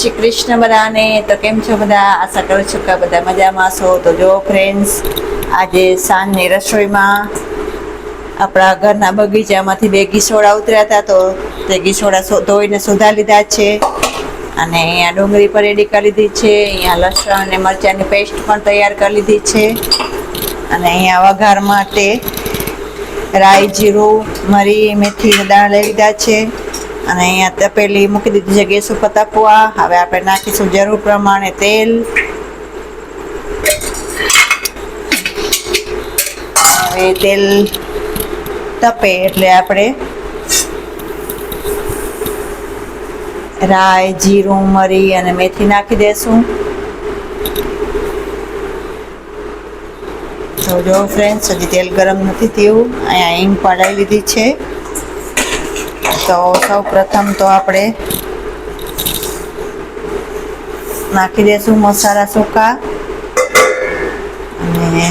શ્રી કૃષ્ણ બધાને. તો કેમ છો બધા? આશા કરું છું કે બધા મજામાં છો તો જો ફ્રેન્ડ્સ આજે સાંજની રસોઈમાં આપણા ઘરના બગીચામાંથી બે ગીસોડા ઉતર્યા હતા. તો તે ગીસોડા ધોઈને સુધા લીધા છે. અને અહીંયા ડુંગળી પર રેડી કરી લીધી છે. અહીંયા લસણ અને મરચાંની પેસ્ટ પણ તૈયાર કરી લીધી છે. અને અહીંયા વઘાર માટે રાઈ, જીરું, મરી મેથી દાણા લઈ લીધા છે. અને અહીંયા તપેલી મૂકી દીધી છે ગેસ ઉપર તપવા હવે આપણે નાખીશું જરૂર પ્રમાણે તેલ. હવે તેલ તપે એટલે આપણે રાઈ, જીરું, મરી અને મેથી નાખી દેશું. તો જો ફ્રેન્ડ્સ હજી તેલ ગરમ નથી થયું. અહીંયા હિંગ પડાવી લીધી છે. તો સૌ પ્રથમ તો આપણે નાખી દઈશું મસાલા સૂકા અને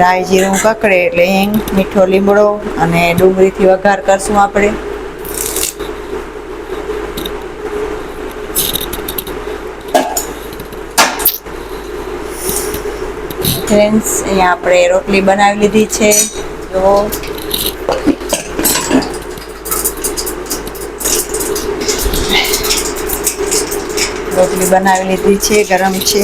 રાઈ જીરું કકડે એટલે હિંગ, મીઠો લીમડો અને ડુંગળીથી વઘાર કરશું આપણે. ફ્રેન્ડ્સ અહીંયા આપણે રોટલી બનાવી લીધી છે. જો રોટલી બનાવી લીધી છે, ગરમ છે.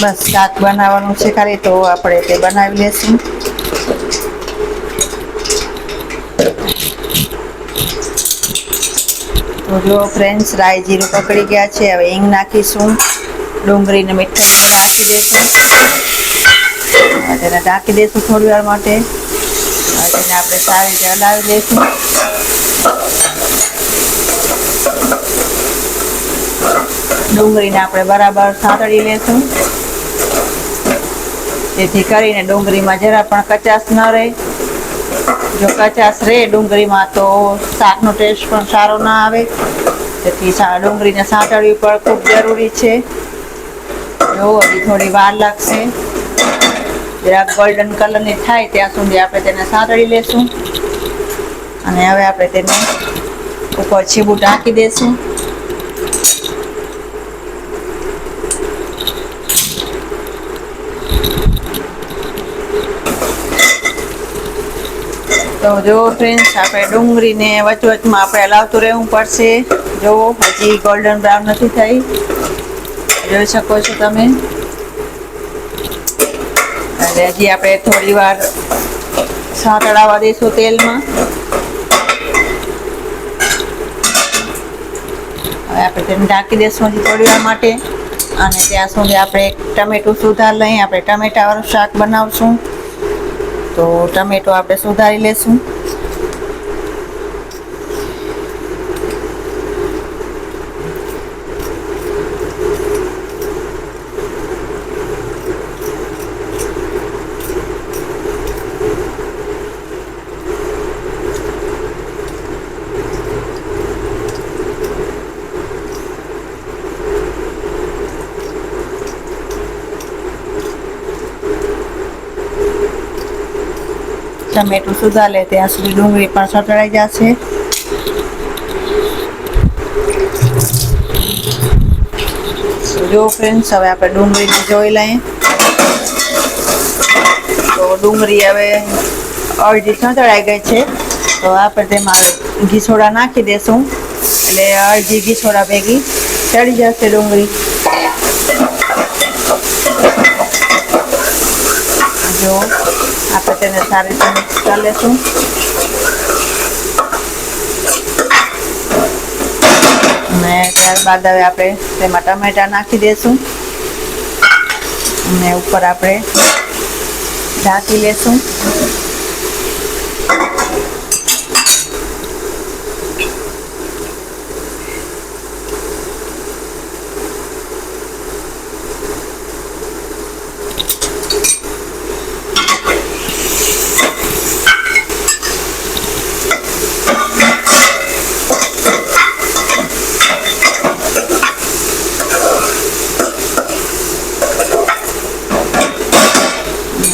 બસ શાક બનાવવાનું છે ખાલી, તો આપણે તે બનાવી લેશું. તો જો ફ્રેન્ડ્સ રાઈ જીરું પકડી ગયા છે, હવે હિંગ નાખીશું. ડુંગળીને મીઠા લીમડો નાખી દઈશું તેને ઢાંકી દઈશું થોડી વાર માટે. તેને આપણે સારી રીતે હલાવી દઈશું ડુંગળીને આપણે બરાબર સાતળી લેશું. જેથી કરીને ડુંગળીમાં જરા પણ કચાશ ન રહે. જો કચાશ રહે ડુંગળીમાં તો શાકનો ટેસ્ટ પણ સારો ના આવે. તેથી ડુંગળીને સાંતળવી પણ ખૂબ જરૂરી છે. જો, હજી થોડી વાર લાગશે. જરાક ગોલ્ડન કલરની થાય ત્યાં સુધી આપણે તેને સાંતળી લેશું. અને હવે આપણે તેને ઉપર છીબું ટાંકી દઈશું તો જો ફ્રેન્ડ્સ આપણે ડુંગળીને વચવચમાં આપણે હલાવતું રહેવું પડશે. જો, હજી ગોલ્ડન બ્રાઉન નથી થઈ. જોઈ શકો છો તમે. અને હજી આપણે થોડી વાર સાંતળાવા દઈશું તેલમાં. હવે આપણે તેને ઢાંકી દઈશું હજી થોડી વાર માટે. અને ત્યાં સુધી આપણે ટમેટું સુધાર લઈ, આપણે ટમેટાવાળું શાક બનાવશું. તો ટમેટો આપણે સુધારી લેશું. ટમેટું સુધાર ત્યાં સુધી ડુંગળી પણ સતળાઈ જશે. જો ફ્રેન્ડ્સ હવે આપણે ડુંગળીને જોઈ લઈએ. તો ડુંગળી હવે અડધી સંતળાઈ ગઈ છે. તો આપણે તેમાં ઘીસોડા નાખી દેશું. એટલે અડધી ઘીસોડા ભેગી ચડી જશે ડુંગળી. જો. આપણે તેને સારી રીતે મિક્સ કરી લેશું. અને ત્યારબાદ હવે આપણે તેમાં ટમેટા નાખી દઈશું અને ઉપર આપણે ઢાંકી લેશું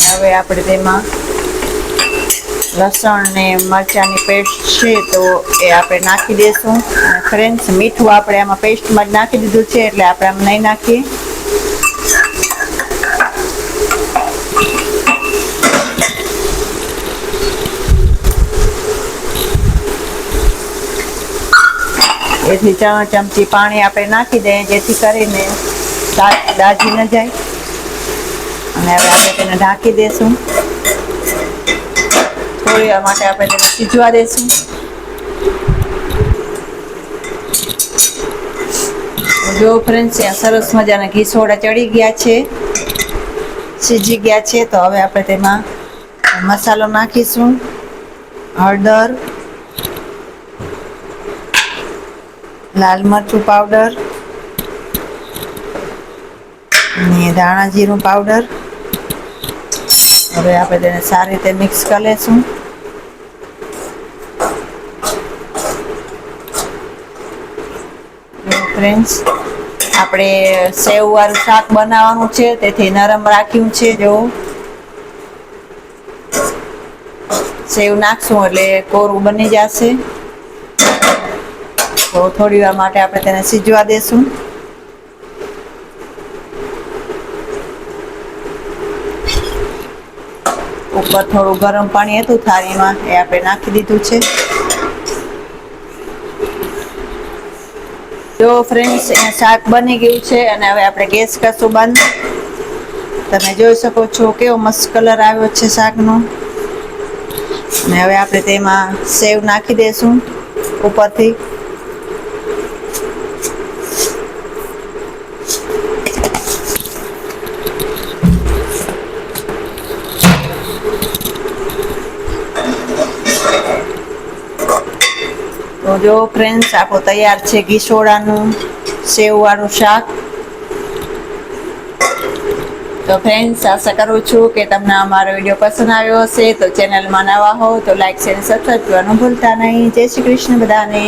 અને હવે આપણે તેમાં. લસણ ને મરચાંની પેસ્ટ છે તો એ આપણે નાખી દઈશું અને ફ્રેન્ડ્સ, મીઠું આપણે આમાં પેસ્ટમાં જ નાખી દીધું છે એટલે આપણે આમ નહીં નાખીએ. એથી ચમચી પાણી આપણે નાખી દઈએ જેથી કરીને દાજી ન જાય. અને હવે આપણે તેને ઢાંકી દઈશું થોડી વાર માટે આપણે તેને સીજવા દઈશું જો ફ્રેન્ડ્સ ત્યાં સરસ મજાના ઘી સોડા ચડી ગયા છે. સીજી ગયા છે, તો હવે આપણે તેમાં મસાલો નાખીશું. હળદર, લાલ મરચું પાવડર અને ધાણા જીરું પાવડર હવે આપણે તેને સારી રીતે મિક્સ કરી લઈશું ફ્રેન્ડ્સ આપણે સેવ વાળું શાક બનાવવાનું છે, તેથી નરમ રાખ્યું છે, જો. સેવ નાખશું એટલે કોરું બની જશે. તો થોડી વાર માટે આપણે તેને સીજવા દેશું. ઉપર થોડું ગરમ પાણી હતું, થાળીમાં એ આપણે નાખી દીધું છે. જો ફ્રેન્ડ્સ શાક બની ગયું છે અને હવે આપણે ગેસ કરશું બંધ. તમે જોઈ શકો છો કેવો મસ્ત કલર આવ્યો છે શાકનો. અને હવે આપણે તેમાં સેવ નાખી દઈશું ઉપરથી. જો ફ્રેન્ડ્સ આપણું તૈયાર છે ઘીસોડાનું સેવવાળું શાક. તો ફ્રેન્ડ્સ આશા કરું છું કે તમને અમારો વીડિયો પસંદ આવ્યો હશે. તો ચેનલમાં નવા હો તો લાઈક શેર સબસ્ક્રાઈબ કરવાનું ભૂલતા નહીં. જય શ્રી કૃષ્ણ બધાને.